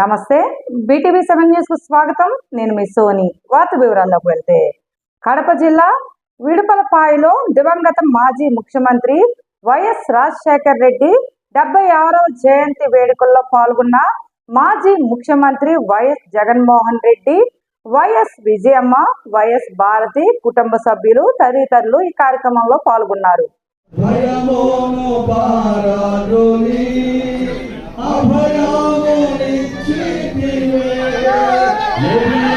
నమస్తే. BTV seven న్యూస్కు స్వాగతం. నేను మీ సోని. వార్త వివరాల్లోకి వెళ్తే కడప జిల్లా విడుపలపాయలో దివంగత మాజీ ముఖ్యమంత్రి వైఎస్ రాజశేఖర్ రెడ్డి డెబ్బై ఆరవ జయంతి వేడుకల్లో పాల్గొన్న మాజీ ముఖ్యమంత్రి YS Jaganmohan Reddy YS Vijayamma YS Bharathi కుటుంబ సభ్యులు తదితరులు ఈ కార్యక్రమంలో పాల్గొన్నారు. భయమును Open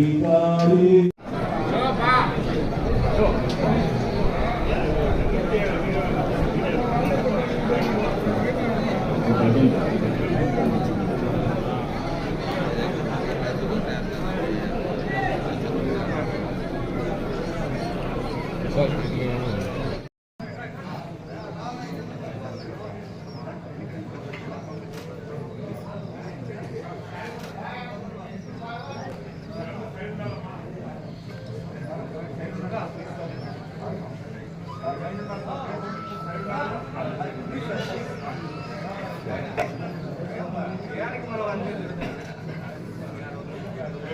Because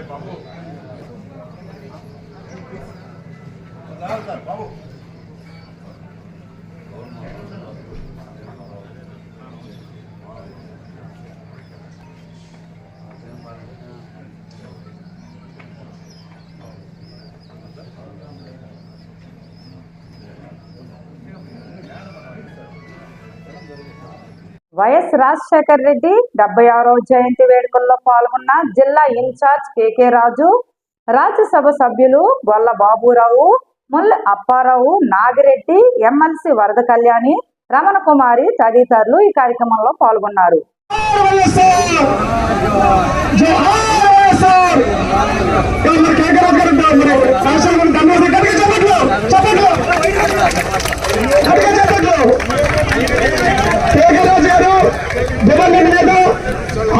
Babu YS Rajasekhar Reddy డెబ్బై ఆరవ జయంతి వేడుకల్లో పాల్గొన్న జిల్లా ఇన్ఛార్జ్ కేకే రాజు రాజ్యసభ సభ్యులు గొల్ల బాబురావు ముల్ల అప్పారావు నాగిరెడ్డి ఎమ్మెల్సీ వరద కళ్యాణి రమణ కుమారి తదితరులు ఈ కార్యక్రమంలో పాల్గొన్నారు.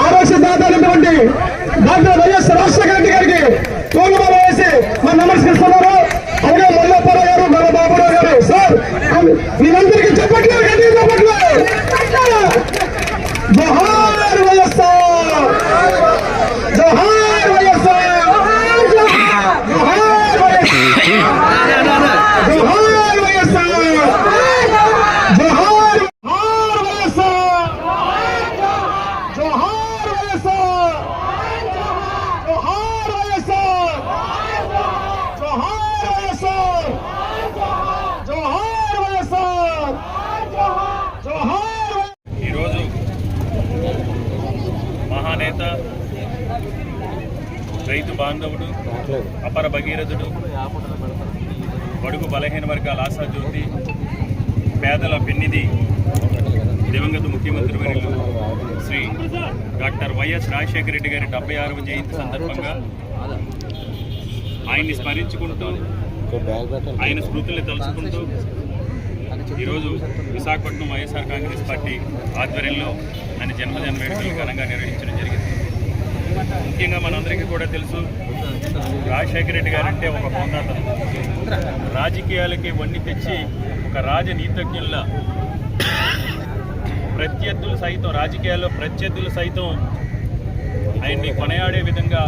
ఆరోగ్యదాతైనటువంటి డాక్టర్ వైఎస్ రాజశేఖర రెడ్డి గారికి తోలుమాల వేసి మన నమస్కరిస్తున్నారు. అలాగే మల్లప్పారావు గారు మన గారు. సార్ వీరందరికీ చెప్పట్లేదు గట్టి చెప్పట్లేదు. జోహార్ వైఎస్ఆర్ జోహార్ వైఎస్ఆర్ జోహార్ వైఎస్ఆర్ జోహార్ వైఎస్ఆర్ జోహార్ జోహార్ వైఎస్ఆర్ జోహార్ వైఎస్ఆర్ జోహార్ వైఎస్ఆర్ జోహార్ వైఎస్ఆర్ జోహార్ వైఎస్ఆర్ జోహార్ ఈరోజు మహానేత రైతు బాంధవుడు అపర భగీరథుడు బడుగు బలహీన వర్గాల ఆశాజ్యోతి పేదల పెన్నిధి దివంగత ముఖ్యమంత్రి వర్యులు శ్రీ డాక్టర్ వైఎస్ రాజశేఖర రెడ్డి గారి డెబ్బై ఆరవ జయంతి సందర్భంగా ఆయన్ని స్మరించుకుంటూ ఆయన స్మృతుల్ని తలుచుకుంటూ ఈరోజు విశాఖపట్నం వైఎస్ఆర్ కాంగ్రెస్ పార్టీ ఆధ్వర్యంలో ఆయన జన్మదిన వేడుకలు ఘనంగా నిర్వహించడం జరిగింది. ముఖ్యంగా మనందరికీ కూడా తెలుసు రాజశేఖర రెడ్డి గారంటే ఒక హోందాతనం రాజకీయాలకి వన్ని తెచ్చి ఒక రాజనీతజ్ఞుల ప్రత్యర్థులు సైతం రాజకీయాల్లో ప్రత్యర్థులు సైతం ఆయన్ని కొనయాడే విధంగా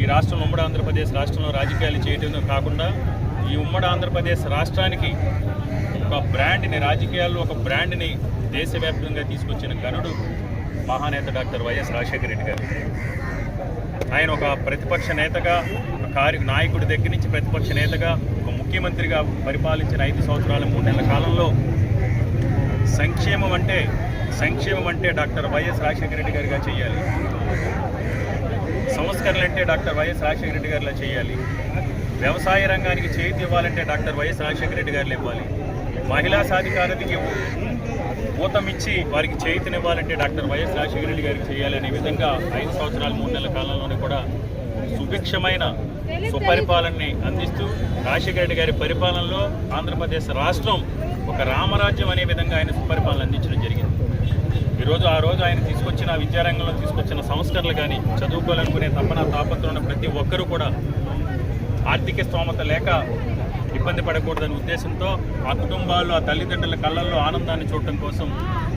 ఈ రాష్ట్రం ఉమ్మడి ఆంధ్రప్రదేశ్ రాష్ట్రంలో రాజకీయాలు చేయడం కాకుండా ఈ ఉమ్మడి ఆంధ్రప్రదేశ్ రాష్ట్రానికి ఒక బ్రాండ్ని రాజకీయాల్లో ఒక బ్రాండ్ని దేశవ్యాప్తంగా తీసుకొచ్చిన గనుడు మహానేత డాక్టర్ వైఎస్ రాజశేఖర రెడ్డి గారు. ఆయన ఒక ప్రతిపక్ష నేతగా కార్య నాయకుడి దగ్గర నుంచి ప్రతిపక్ష నేతగా ఒక ముఖ్యమంత్రిగా పరిపాలించిన ఐదు సంవత్సరాల మూడు నెలల కాలంలో సంక్షేమం అంటే సంక్షేమం అంటే డాక్టర్ వైఎస్ రాజశేఖర రెడ్డి గారిగా చేయాలి. సంస్కరణలు అంటే డాక్టర్ వైఎస్ రాజశేఖర రెడ్డి గారిలా చేయాలి. వ్యవసాయ రంగానికి చేతి ఇవ్వాలంటే డాక్టర్ వైఎస్ రాజశేఖర రెడ్డి గారు ఇవ్వాలి. మహిళా సాధికారతకి ఊతమిచ్చి వారికి చేతినివ్వాలంటే డాక్టర్ వైఎస్ రాజశేఖర రెడ్డి గారికి చేయాలనే విధంగా ఐదు సంవత్సరాలు మూడు నెలల కాలంలోనే కూడా సుభిక్షమైన సుపరిపాలనని అందిస్తూ రాజశేఖర రెడ్డి గారి పరిపాలనలో ఆంధ్రప్రదేశ్ రాష్ట్రం ఒక రామరాజ్యం అనే విధంగా ఆయన సుపరిపాలన అందించడం జరిగింది. ఈరోజు ఆ రోజు ఆయన తీసుకొచ్చిన విద్యారంగంలో తీసుకొచ్చిన సంస్కరణలు కానీ చదువుకోవాలనుకునే తపన తాపత్రం ఉన్న ప్రతి ఒక్కరూ కూడా ఆర్థిక స్తోమత లేక ఇబ్బంది పడకూడదనే ఉద్దేశంతో ఆ కుటుంబాల్లో ఆ తల్లిదండ్రుల కళ్ళల్లో ఆనందాన్ని చూడటం కోసం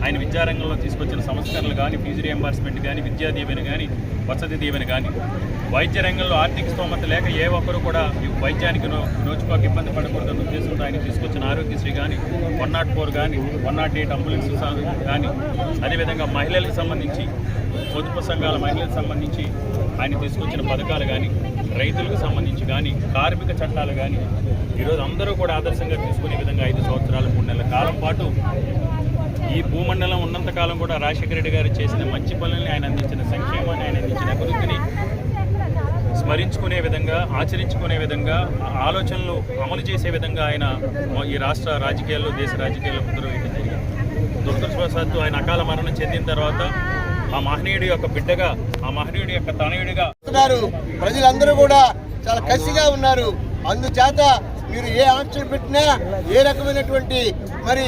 ఆయన విద్యారంగంలో తీసుకొచ్చిన సంస్కరణలు కానీ ఫీజు రియంబర్స్మెంట్ కానీ విద్యా దీవెన కానీ వసతి దీవెన కానీ వైద్య రంగంలో ఆర్థిక స్తోమత లేక ఏ ఒక్కరు కూడా వైద్యానికి నో నోచుకోక ఇబ్బంది పడకూడదనే ఉద్దేశంతో ఆయన తీసుకొచ్చిన ఆరోగ్యశ్రీ కానీ వన్ నాట్ ఫోర్ కానీ వన్ నాట్ ఎయిట్ అంబులెన్స్ కానీ అదేవిధంగా మహిళలకు సంబంధించి పొదుపు సంఘాల మహిళలకు సంబంధించి ఆయన తీసుకొచ్చిన పథకాలు కానీ రైతులకు సంబంధించి కానీ కార్మిక చట్టాలు కానీ ఈరోజు అందరూ కూడా ఆదర్శంగా తీసుకునే విధంగా ఐదు సంవత్సరాలు మూడు నెలల కాలం పాటు ఈ భూమండలం ఉన్నంతకాలం కూడా రాజశేఖర రెడ్డి గారు చేసిన మంచి పనుల్ని ఆయన అందించిన సంక్షేమాన్ని ఆయన అందించిన అభివృద్ధిని స్మరించుకునే విధంగా ఆచరించుకునే విధంగా ఆలోచనలు అమలు చేసే విధంగా ఆయన ఈ రాష్ట్ర రాజకీయాల్లో దేశ రాజకీయాల్లో ముందర జరిగింది. దురదృష్టవశాత్తు ఆయన అకాల మరణం చెందిన తర్వాత ఆ మహనీయుడి యొక్క బిడ్డగా ఆ మహనీయుడి యొక్క తనయుడిగా ఉన్నారు ప్రజలందరూ కూడా చాలా కసిగా ఉన్నారు. అందుచేత మీరు ఏ ఆంక్షలు పెట్టినా ఏ రకమైనటువంటి మరి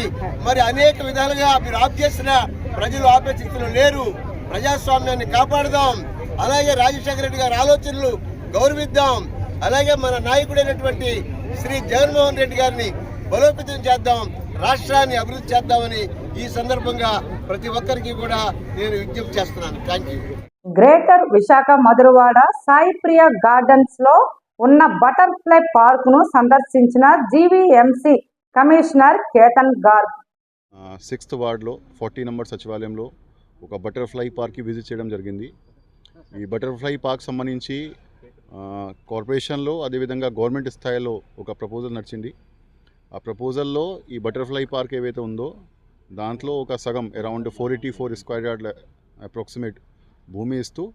మరి అనేక విధాలుగా మీరు ఆప్ చేసినా ప్రజలు ఆపే స్థితిలో లేరు. ప్రజాస్వామ్యాన్ని కాపాడదాం. అలాగే రాజశేఖర రెడ్డి గారి ఆలోచనలు గౌరవిద్దాం. అలాగే మన నాయకుడైనటువంటి శ్రీ జగన్మోహన్ రెడ్డి గారిని బలోపేతం చేద్దాం. రాష్ట్రాన్ని అభివృద్ధి చేద్దామని ఈ సందర్భంగా ప్రతి ఒక్కరికి కూడా నేను విజ్ఞప్తి చేస్తున్నాను. Thank you greater Visakha Madhurawada Saipriya గార్డెన్స్లో ఉన్న బటర్ఫ్లై పార్క్ను సందర్శించిన GVMC commissioner Ketan Garg sixth వార్డ్లో forty number సచివాలయంలో ఒక బటర్ఫ్లై పార్క్కి విజిట్ చేయడం జరిగింది. ఈ బటర్ఫ్లై పార్క్ సంబంధించి కార్పొరేషన్లో అదేవిధంగా గవర్నమెంట్ స్థాయిలో ఒక ప్రపోజల్ నడిచింది. ఆ ప్రపోజల్లో ఈ బటర్ఫ్లై పార్క్ ఏవైతే ఉందో దాంట్లో ఒక సగం around four eighty four square yard approximate భూమి ఇస్తూ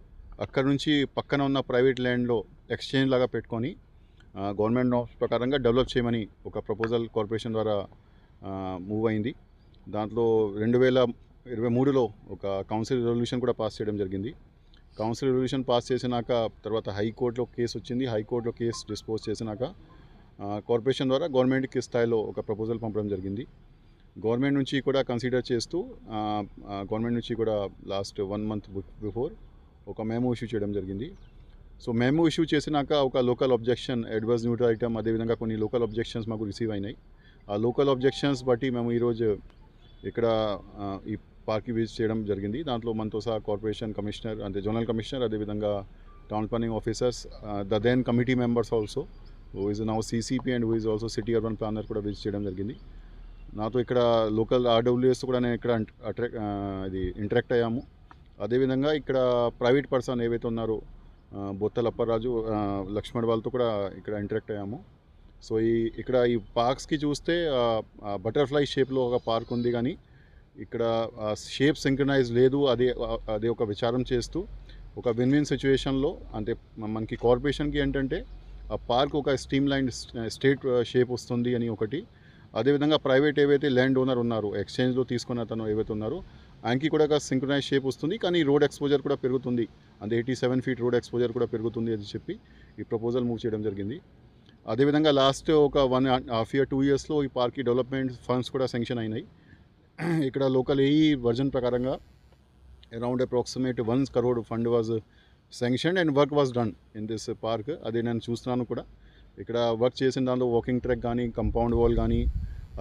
అక్కడ నుంచి పక్కన ఉన్న ప్రైవేట్ ల్యాండ్లో ఎక్స్చేంజ్ లాగా పెట్టుకొని గవర్నమెంట్ నామ్స్ ప్రకారంగా డెవలప్ చేయమని ఒక ప్రపోజల్ కార్పొరేషన్ ద్వారా మూవ్ అయింది. దాంట్లో రెండు వేల ఇరవై మూడులో ఒక కౌన్సిల్ రెజల్యూషన్ కూడా పాస్ చేయడం జరిగింది. కౌన్సిల్ రెజల్యూషన్ పాస్ చేసినాక తర్వాత హైకోర్టులో కేసు వచ్చింది. హైకోర్టులో కేసు డిస్పోజ్ చేసినాక కార్పొరేషన్ ద్వారా గవర్నమెంట్కి స్థాయిలో ఒక ప్రపోజల్ పంపడం జరిగింది. గవర్నమెంట్ నుంచి కూడా కన్సిడర్ చేస్తూ గవర్నమెంట్ నుంచి కూడా లాస్ట్ వన్ మంత్ బిఫోర్ ఒక మేము ఇష్యూ చేయడం జరిగింది. సో మేము ఇష్యూ చేసినాక ఒక local objection adverse neutral item అదేవిధంగా కొన్ని లోకల్ అబ్జెక్షన్స్ మాకు రిసీవ్ అయినాయి. ఆ లోకల్ అబ్జెక్షన్స్ బట్టి మేము ఈరోజు ఇక్కడ ఈ పార్క్కి విజిట్ చేయడం జరిగింది. దాంట్లో మనతో సహా కార్పొరేషన్ కమిషనర్ అంటే జోనల్ కమిషనర్ అదేవిధంగా town planning officers the then committee members also who is now CCP and who is also city urban planner కూడా విజిట్ చేయడం జరిగింది. నాతో ఇక్కడ లోకల్ ఆర్డబ్ల్యూఎస్ కూడా నేను ఇక్కడ అట్రాక్ట్ ఇది ఇంటరాక్ట్ అయ్యాము. అదేవిధంగా ఇక్కడ ప్రైవేట్ పర్సన్ ఏవైతే ఉన్నారో బొత్తల అప్పరాజు లక్ష్మణ్ వాళ్ళతో కూడా ఇక్కడ ఇంటరాక్ట్ అయ్యాము. సో ఈ ఇక్కడ ఈ పార్క్స్కి చూస్తే బటర్ఫ్లై షేప్లో ఒక పార్క్ ఉంది కానీ ఇక్కడ షేప్ సింక్రనైజ్ లేదు. అదే అదే ఒక విచారం చేస్తూ ఒక విన్ విన్ సిచ్యువేషన్లో అంటే మనకి కార్పొరేషన్కి ఏంటంటే ఆ పార్క్ ఒక స్ట్రీమ్ లైన్ స్టేట్ షేప్ వస్తుంది అని ఒకటి. అదేవిధంగా ప్రైవేట్ ఏవైతే ల్యాండ్ ఓనర్ ఉన్నారో ఎక్స్చేంజ్లో తీసుకున్న అతను ఏవైతే ఉన్నారో ఆయనకి కూడా ఒక సింక్రనైజ్ షేప్ వస్తుంది కానీ రోడ్ ఎక్స్పోజర్ కూడా పెరుగుతుంది అంటే eighty seven feet road exposure కూడా పెరుగుతుంది అని చెప్పి ఈ ప్రపోజల్ మూవ్ చేయడం జరిగింది అదేవిధంగా లాస్ట్ ఒక వన్ హాఫ్ ఇయర్ టూ ఇయర్స్లో ఈ పార్క్కి డెవలప్మెంట్ ఫండ్స్ కూడా శాంక్షన్ అయినాయి ఇక్కడ లోకల్ ఏఈ వర్జన్ ప్రకారంగా around approximate one crore fund was sanction and work was done in this park అది నేను చూస్తున్నాను కూడా ఇక్కడ వర్క్ చేసిన దాంట్లో వాకింగ్ ట్రాక్ కానీ కంపౌండ్ వాల్ కానీ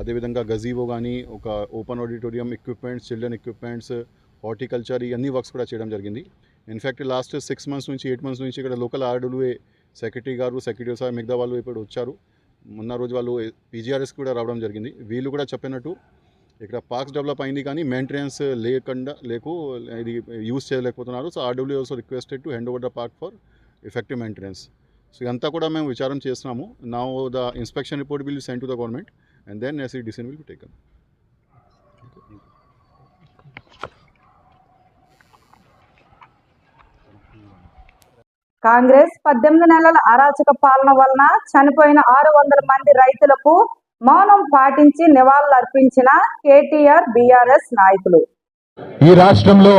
అదేవిధంగా గజీవో కానీ ఒక open auditorium equipments children equipments horticulture ఇవన్నీ వర్క్స్ కూడా చేయడం జరిగింది. In fact last six months నుంచి ఎయిట్ మంత్స్ నుంచి ఇక్కడ లోకల్ ఆర్డబ్ల్యూఏ సెక్రటరీ గారు సెక్రటరీ సార్ మిగతా వాళ్ళు ఇప్పుడు వచ్చారు. మొన్న రోజు వాళ్ళు పీజీఆర్ఎస్ కూడా రావడం జరిగింది. వీళ్ళు కూడా చెప్పినట్టు ఇక్కడ పార్క్స్ డెవలప్ అయింది కానీ మెయింటెనెన్స్ లేకుండా లేకు ఇది యూస్ చేయలేకపోతున్నారు. So RW also requested to hand over the park for effective maintenance so ఇదంతా కూడా మేము విచారం చేస్తున్నాము. నా the inspection report will send to the government and then S E decision will be taken Congress పద్దెనిమిది నెలల అరాచక పాలన వలన చనిపోయిన ఆరు వందల మంది రైతులకు మౌనం పాటించి నివాళులర్పించిన కేటీఆర్ బీఆర్ఎస్ నాయకులు. ఈ రాష్ట్రంలో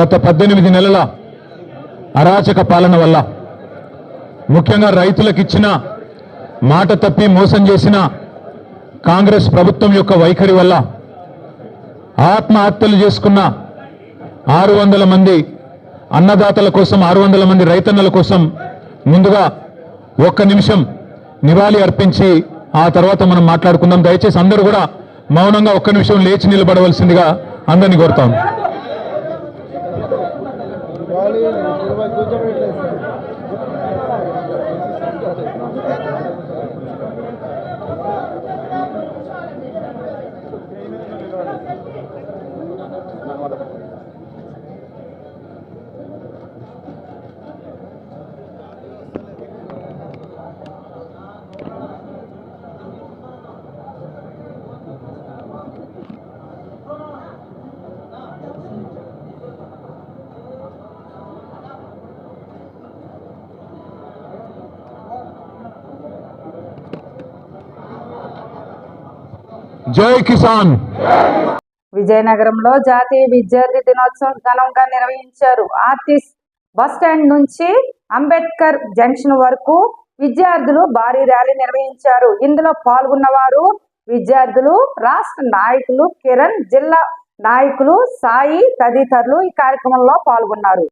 గత పద్దెనిమిది నెలల అరాచక పాలన వల్ల ముఖ్యంగా రైతులకు ఇచ్చిన మాట తప్పి మోసం చేసిన కాంగ్రెస్ ప్రభుత్వం యొక్క వైఖరి వల్ల ఆత్మహత్యలు చేసుకున్న ఆరు వందల మంది అన్నదాతల కోసం ఆరు వందల మంది రైతన్నల కోసం ముందుగా ఒక్క నిమిషం నివాళి అర్పించి ఆ తర్వాత మనం మాట్లాడుకుందాం దయచేసి అందరూ కూడా మౌనంగా ఒక్క నిమిషం లేచి నిలబడవలసిందిగా అందరినీ కోరుతాం జై కిసాన్. విజయనగరంలో జాతీయ విద్యార్థి దినోత్సవం ఘనంగా నిర్వహించారు. ఆర్టిస్ట్ బస్ స్టాండ్ నుంచి అంబేద్కర్ జంక్షన్ వరకు విద్యార్థులు భారీ ర్యాలీ నిర్వహించారు. ఇందులో పాల్గొన్న వారు విద్యార్థులు రాష్ట్ర నాయకులు కిరణ్ జిల్లా నాయకులు సాయి తదితరులు ఈ కార్యక్రమంలో పాల్గొన్నారు.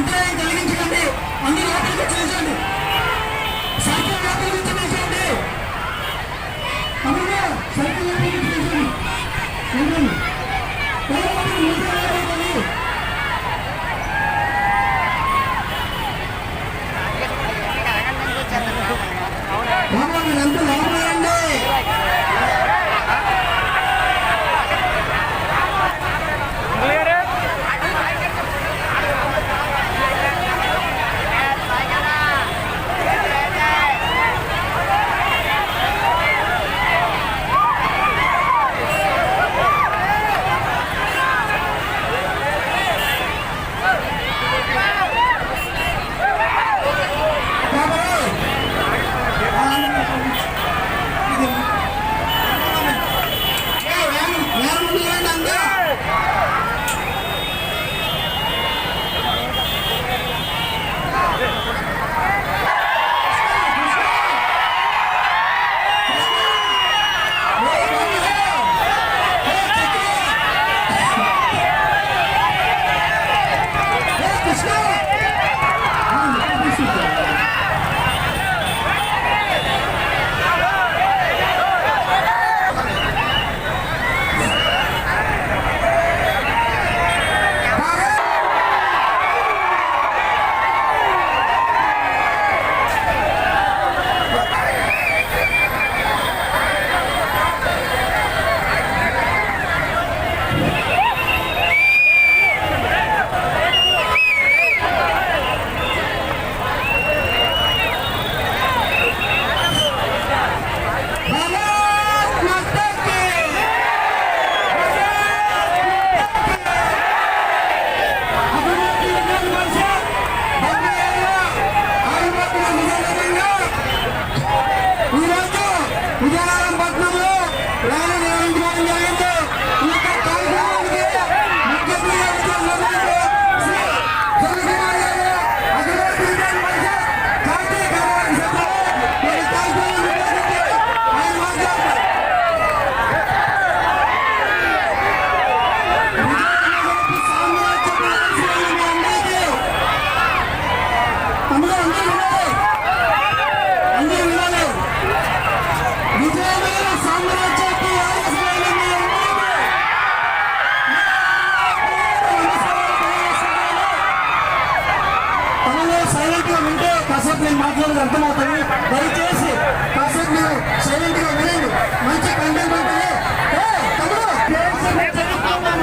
అంతరాయం కలిగించకండి అందరూ లోపలికి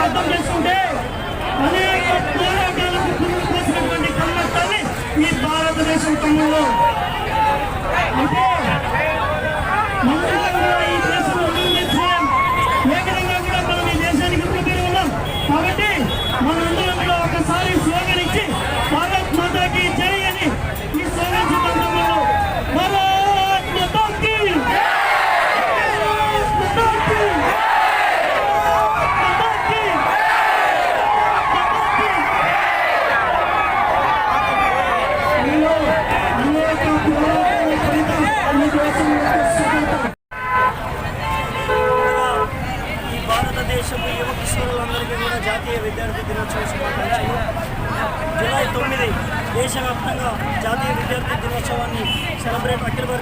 어떤 게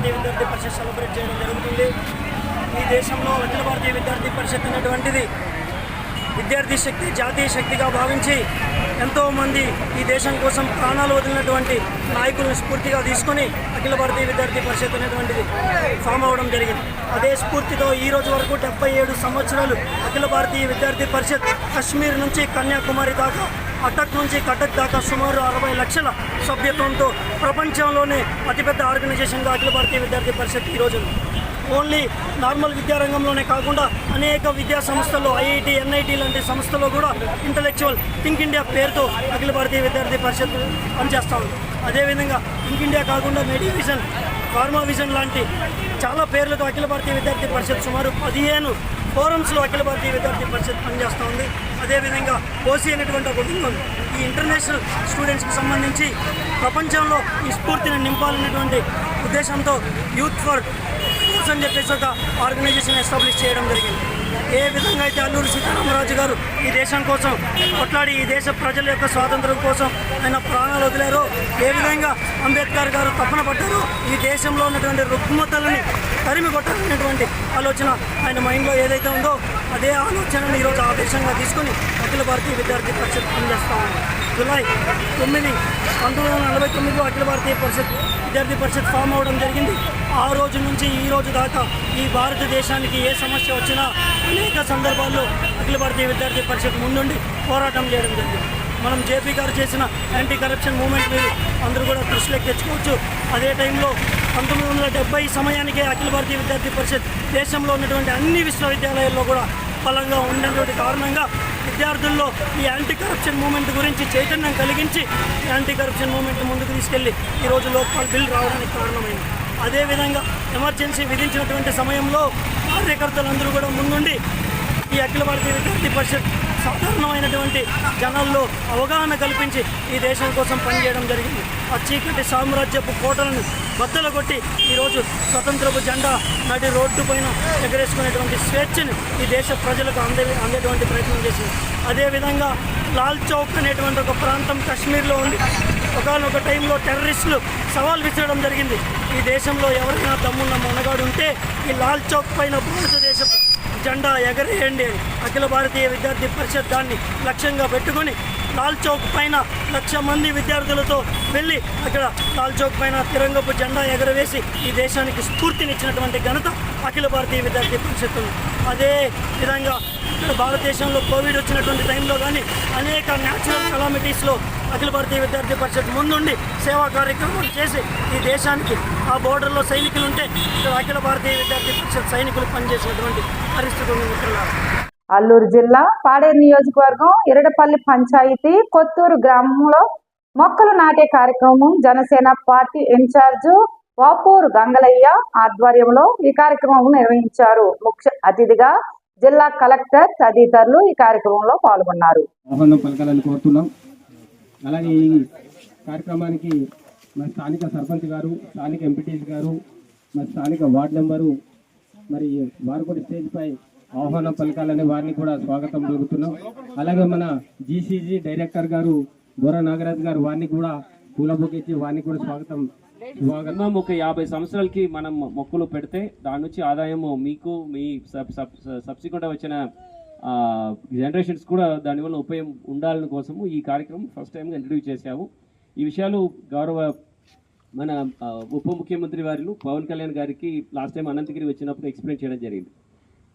భారతీయ విద్యార్థి పరిషత్ సెలబ్రేట్ చేయడం జరుగుతుంది. ఈ దేశంలో అఖిల భారతీయ విద్యార్థి పరిషత్ అనేటువంటిది విద్యార్థి శక్తి జాతీయ శక్తిగా భావించి ఎంతోమంది ఈ దేశం కోసం ప్రాణాలు వదిలినటువంటి నాయకులను స్ఫూర్తిగా తీసుకొని అఖిల భారతీయ విద్యార్థి పరిషత్ అనేటువంటిది ఫామ్ అవ్వడం జరిగింది. అదే స్ఫూర్తితో ఈ రోజు వరకు డెబ్బై ఏడు సంవత్సరాలు అఖిల భారతీయ విద్యార్థి పరిషత్ కశ్మీర్ నుంచి కన్యాకుమారి దాకా అటక్ నుంచి కటక్ దాకా సుమారు అరవై లక్షల సభ్యత్వంతో ప్రపంచంలోనే అతిపెద్ద ఆర్గనైజేషన్గా అఖిల భారతీయ విద్యార్థి పరిషత్ ఈరోజు ఓన్లీ నార్మల్ విద్యారంగంలోనే కాకుండా అనేక విద్యా సంస్థలు ఐఐటి ఎన్ఐటి లాంటి సంస్థల్లో కూడా ఇంటలెక్చువల్ థింక్ ఇండియా పేరుతో అఖిల భారతీయ విద్యార్థి పరిషత్ పనిచేస్తూ ఉంది. అదేవిధంగా థింక్ ఇండియా కాకుండా మెడివిజన్ ఫార్మా విజన్ లాంటి చాలా పేర్లతో అఖిల భారతీయ విద్యార్థి పరిషత్ సుమారు పదిహేను ఫోరమ్స్లో అఖిల భారతీయ విద్యార్థి పరిషత్ పనిచేస్తూ ఉంది అదేవిధంగా ఓసీ అనేటువంటి ఒక వింగ్ ఉంది ఈ ఇంటర్నేషనల్ స్టూడెంట్స్కి సంబంధించి ప్రపంచంలో ఈ స్ఫూర్తిని నింపాలనేటువంటి ఉద్దేశంతో యూత్ ఫర్ యూత్ అని చెప్పేసి ఒక ఆర్గనైజేషన్ ఎస్టాబ్లిష్ చేయడం జరిగింది. ఏ విధంగా అయితే అల్లూరి సీతారామరాజు గారు ఈ దేశం కోసం కొట్లాడి ఈ దేశ ప్రజల యొక్క స్వాతంత్రం కోసం ఆయన ప్రాణాలు వదిలారో ఏ విధంగా అంబేద్కర్ గారు తపన పడ్డారో ఈ దేశంలో ఉన్నటువంటి రుగ్మతలని తరిమి కొట్టాలనేటువంటి ఆలోచన ఆయన మైండ్లో ఏదైతే ఉందో అదే ఆలోచనను ఈరోజు ఆదేశంగా తీసుకొని అఖిల భారతీయ విద్యార్థి పరిషత్ పనిచేస్తూ ఉంది. జూలై తొమ్మిది పంతొమ్మిది వందల నలభై తొమ్మిదిలో అఖిల భారతీయ పరిషత్ విద్యార్థి పరిషత్ ఫామ్ అవ్వడం జరిగింది. ఆ రోజు నుంచి ఈ రోజు దాకా ఈ భారతదేశానికి ఏ సమస్య వచ్చినా అనేక సందర్భాల్లో అఖిల భారతీయ విద్యార్థి పరిషత్ ముందుండి పోరాటం చేయడం జరిగింది. మనం జేపీ గారు చేసిన యాంటీ కరప్షన్ మూమెంట్ మీరు అందరూ కూడా దృష్టిలోకి తెచ్చుకోవచ్చు. అదే టైంలో పంతొమ్మిది వందల డెబ్బై సమయానికి అఖిల భారతీయ విద్యార్థి పరిషత్ దేశంలో ఉన్నటువంటి అన్ని విశ్వవిద్యాలయాల్లో కూడా బలంగా ఉన్నటువంటి కారణంగా విద్యార్థుల్లో ఈ యాంటీ కరప్షన్ మూమెంట్ గురించి చైతన్యం కలిగించి యాంటీ కరప్షన్ మూమెంట్ ముందుకు తీసుకెళ్ళి ఈరోజు లోక్పాల్ బిల్ రావడానికి కారణమైంది. అదేవిధంగా ఎమర్జెన్సీ విధించినటువంటి సమయంలో కార్యకర్తలందరూ కూడా ముందుండి ఈ అఖిల భారతీయ విద్యార్థి పరిషత్ సాధారణమైనటువంటి జనాల్లో అవగాహన కల్పించి ఈ దేశం కోసం పనిచేయడం జరిగింది. ఆ చీకటి సామ్రాజ్యపు కోటలను బద్దలు కొట్టి ఈరోజు స్వతంత్రపు జెండా నటి రోడ్డు పైన ఎగరేసుకునేటువంటి స్వేచ్ఛను ఈ దేశ ప్రజలకు అందే అందేటువంటి ప్రయత్నం చేసింది. అదేవిధంగా లాల్ చౌక్ అనేటువంటి ఒక ప్రాంతం కాశ్మీర్లో ఉంది. ఒకనొక టైంలో టెర్రరిస్టులు సవాల్ విసరడం జరిగింది. ఈ దేశంలో ఎవరైనా దమ్మున్న మనగాడు ఉంటే ఈ లాల్ చౌక్ పైన భారతదేశం జెండా ఎగరేయండి. అని అఖిల భారతీయ విద్యార్థి పరిషత్ దాన్ని లక్ష్యంగా పెట్టుకొని లాల్ చౌక్ పైన లక్ష మంది విద్యార్థులతో వెళ్ళి అక్కడ లాల్ చౌక్ పైన తిరంగపు జెండా ఎగరవేసి ఈ దేశానికి స్ఫూర్తినిచ్చినటువంటి ఘనత అఖిల భారతీయ విద్యార్థి పరిషత్ ఉంది అదే విధంగా ఇక్కడ భారతదేశంలో కోవిడ్ వచ్చినటువంటి టైంలో కానీ అనేక న్యాచురల్ కలామిటీస్లో అఖిల భారతీయ విద్యార్థి పరిషత్ ముందుండి సేవా కార్యక్రమాలు చేసి ఈ దేశానికి ఆ బోర్డర్లో సైనిక ఇక్కడ అఖిల భారతీయ విద్యార్థి పరిషత్ సైనికులు పనిచేసినటువంటి పరిస్థితి ఉంది మిత్రులారా. అల్లూరు జిల్లా పాడేరు నియోజకవర్గం ఎరడపల్లి పంచాయతీ కొత్తూరు గ్రామంలో మొక్కలు నాటే కార్యక్రమం జనసేన పార్టీ ఇన్ఛార్జ్ వాపూరు గంగలయ్య ఆధ్వర్యంలో ఈ కార్యక్రమం నిర్వహించారు. ముఖ్య అతిథిగా జిల్లా కలెక్టర్ తదితరులు ఈ కార్యక్రమంలో పాల్గొన్నారు. ఆహ్వానం పలకాలని కోరుతున్నాం. అలాగే ఈ కార్యక్రమానికి స్థానిక సర్పంచ్ గారు స్థానిక ఎంపీటీస్ గారు మరి స్థానిక వార్డు మెంబరు మరి వారు కూడా స్టేజ్ పై ఆహ్వానం పలకాలని వారిని కూడా స్వాగతం పలుకుతున్నాం. అలాగే మన జీసీజీ డైరెక్టర్ గారు బొర నాగరాజ్ గారు వారిని కూడా పూల బొకేసి వారిని కూడా స్వాగతం. స్వాగతం. ఒక యాభై సంవత్సరాలకి మనం మొక్కలు పెడితే దాని నుంచి ఆదాయము మీకు మీ సబ్ సబ్ సబ్సిక్వెంట్ వచ్చిన జనరేషన్స్ కూడా దానివల్ల ఉపయోగం ఉండాలని కోసము ఈ కార్యక్రమం ఫస్ట్ టైంగా ఇంట్రడ్యూస్ చేశాము. ఈ విషయాలు గౌరవ మన ఉప ముఖ్యమంత్రి వారిలు పవన్ కళ్యాణ్ గారికి లాస్ట్ టైం అనంతగిరి వచ్చినప్పుడు ఎక్స్ప్లెయిన్ చేయడం జరిగింది.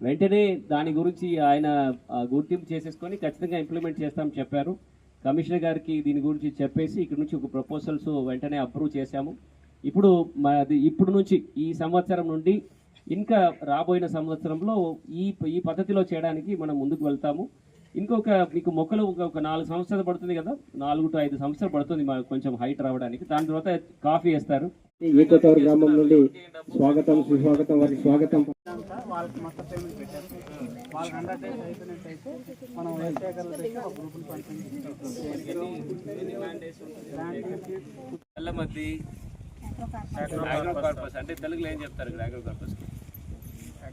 వెంటనే దాని గురించి ఆయన గుర్తింపు చేసేసుకొని ఖచ్చితంగా ఇంప్లిమెంట్ చేస్తామని చెప్పారు. కమిషనర్ గారికి దీని గురించి చెప్పేసి ఇక్కడ నుంచి ఒక ప్రపోజల్స్ వెంటనే అప్రూవ్ చేశాము. ఇప్పుడు మాది ఇప్పుడు నుంచి ఈ సంవత్సరం నుండి ఇంకా రాబోయిన సంవత్సరంలో ఈ ఈ పద్ధతిలో చేయడానికి మనం ముందుకు వెళ్తాము. ఇంకొక మీకు మొక్కలు ఒక- నాలుగు సంవత్సరాలు పడుతుంది కదా? నాలుగు టు ఐదు సంవత్సరాలు పడుతుంది మాకు కొంచెం హైట్ రావడానికి. దాని తర్వాత కాఫీ వేస్తారు. గ్రామం నుండి స్వాగతం సుస్వాగతం వారికి స్వాగతం. అంటే తెలుగులో ఏం చెప్తారు ఇక్కడ అగ్రో పర్పస్